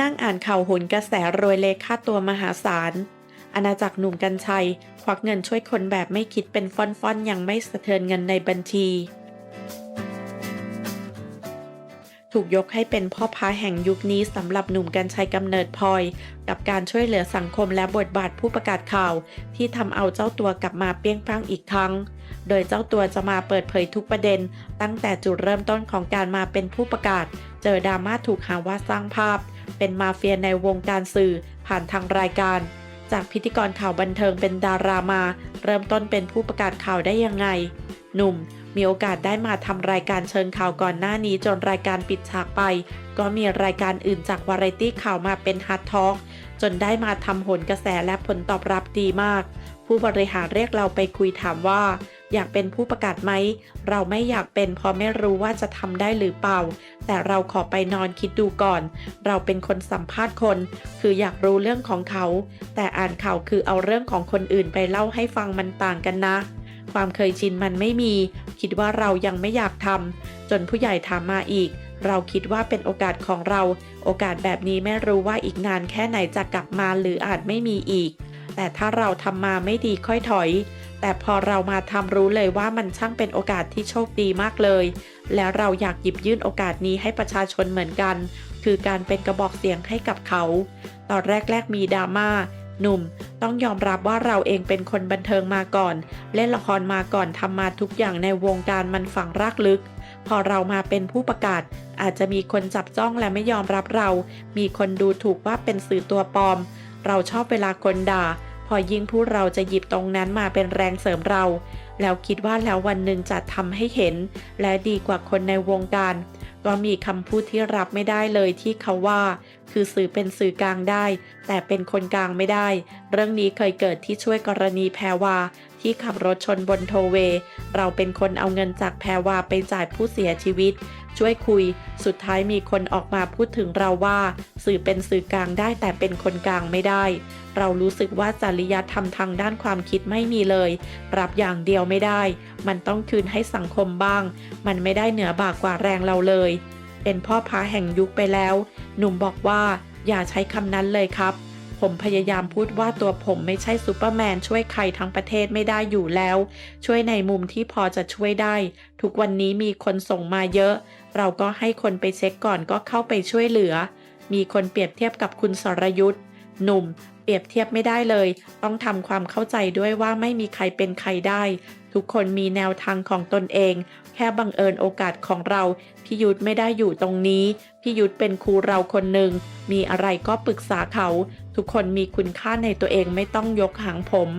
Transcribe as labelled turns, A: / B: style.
A: นั่งอ่านข่าวหนกระแสรวยเลขค่าตัวมหาศาล อาณาจักรหนุ่มกัญชัย ควักเงินช่วยคนแบบไม่คิดเป็นฟ่อนๆ ยังไม่สะเทือนเงินในบัญชี ถูกยกให้เป็นพ่อพาแห่งยุคนี้สำหรับหนุ่มกัญชัยกำเนิดพลอย กับการช่วยเหลือสังคมและบทบาทผู้ประกาศข่าว ที่ทำเอาเจ้าตัวกลับมาเปรี้ยงปร้งอีกครั้ง โดยเจ้าตัวจะมาเปิดเผยทุกประเด็น ตั้งแต่จุดเริ่มต้นของการมาเป็นผู้ประกาศ เจอดราม่าถูกหาว่าสร้างภาพ เป็นมาเฟียในวงการสื่อผ่านทางรายการ จากพิธีกรข่าวบันเทิงเป็นดารามา เริ่มต้นเป็นผู้ประกาศข่าวได้ยังไง หนุ่ม มีโอกาสได้มาทำรายการเชิญข่าวก่อนหน้านี้จนรายการปิดฉากไป ก็มีรายการอื่นจากวาไรตี้ข่าวมาเป็นฮาร์ดทอล์กจนได้มาทำโหนกระแสและผลตอบรับดีมาก ผู้บริหารเรียกเราไปคุยถามว่า อยากเป็นผู้ประกาศไหม เราไม่อยากเป็นเพราะไม่รู้ว่าจะทำได้หรือเปล่า แต่เราขอไปนอนคิดดูก่อน เราเป็นคนสัมภาษณ์คน คืออยากรู้เรื่องของเขา แต่อ่านข่าวคือเอาเรื่องของคนอื่นไปเล่าให้ฟังมันต่างกันนะ ความเคยชินมันไม่มี คิดว่าเรายังไม่อยากทำจนผู้ใหญ่ถามมาอีก เราคิดว่าเป็นโอกาสของเรา โอกาสแบบนี้ไม่รู้ว่าอีกนานแค่ไหนจะกลับมาหรืออาจไม่มีอีก แต่ถ้าเราทำมาไม่ดีค่อยถอย แต่พอเรามาทำรู้เลยว่ามันช่างเป็นโอกาสที่โชคดีมากเลย แล้วเราอยากหยิบยื่นโอกาสนี้ให้ประชาชนเหมือนกัน คือการเป็นกระบอกเสียงให้กับเขา ตอนแรกๆมีดราม่า หนุ่มต้องยอมรับว่าเราเองเป็นคนบันเทิงมาก่อน เล่นละครมาก่อนทำมาทุกอย่างในวงการมันฝังรากลึก พอเรามาเป็นผู้ประกาศ อาจจะมีคนจับจ้องและไม่ยอมรับเรา มีคนดูถูกว่าเป็นสื่อตัวปลอม เราชอบเวลาคนด่า พอยิ่งพูดเราจะหยิบตรงนั้นมาเป็นแรงเสริมเรา แล้วคิดว่าแล้ววันหนึ่งจะทำให้เห็น และดีกว่าคนในวงการ ก็มีคำพูดที่รับไม่ได้เลยที่เขาว่า คือสื่อเป็นสื่อกลางได้ แต่เป็นคนกลางไม่ได้ เรื่องนี้เคยเกิดที่ช่วยกรณีแพรวา ที่ขับรถชนบนโทเว เราเป็นคนเอาเงินจากแพรวาไปจ่ายผู้เสียชีวิต ช่วยคุย สุดท้ายมีคนออกมาพูดถึงเราว่า สื่อเป็นสื่อกลางได้แต่เป็นคนกลางไม่ได้ เรารู้สึกว่าจริยธรรมทางด้านความคิดไม่มีเลยรับอย่างเดียวไม่ได้ มันต้องคืนให้สังคมบ้าง มันไม่ได้เหนือบากกว่าแรงเราเลย เป็นพ่อพาแห่งยุคไปแล้ว หนุ่มบอกว่า อย่าใช้คำนั้นเลยครับ ผมพยายามพูดว่าตัวผมไม่ใช่ซูเปอร์แมนช่วยใครทั้งประเทศไม่ได้อยู่แล้ว ช่วยในมุมที่พอจะช่วยได้ ทุกวันนี้มีคนส่งมาเยอะ เราก็ให้คนไปเช็คก่อนก็เข้าไปช่วยเหลือ มีคนเปรียบเทียบกับคุณสรยุทธ์หนุ่ม เปรียบเทียบไม่ได้เลย ต้องทำความเข้าใจด้วยว่าไม่มีใครเป็นใครได้ ทุกคนมีแนวทางของตนเอง แค่บังเอิญโอกาสของเราพี่ยุทธไม่ได้อยู่ตรงนี้พี่ยุทธเป็นครูเราคนหนึ่ง มีอะไรก็ปรึกษาเขา ทุกคนมีคุณค่าในตัวเองไม่ต้องยกหางผม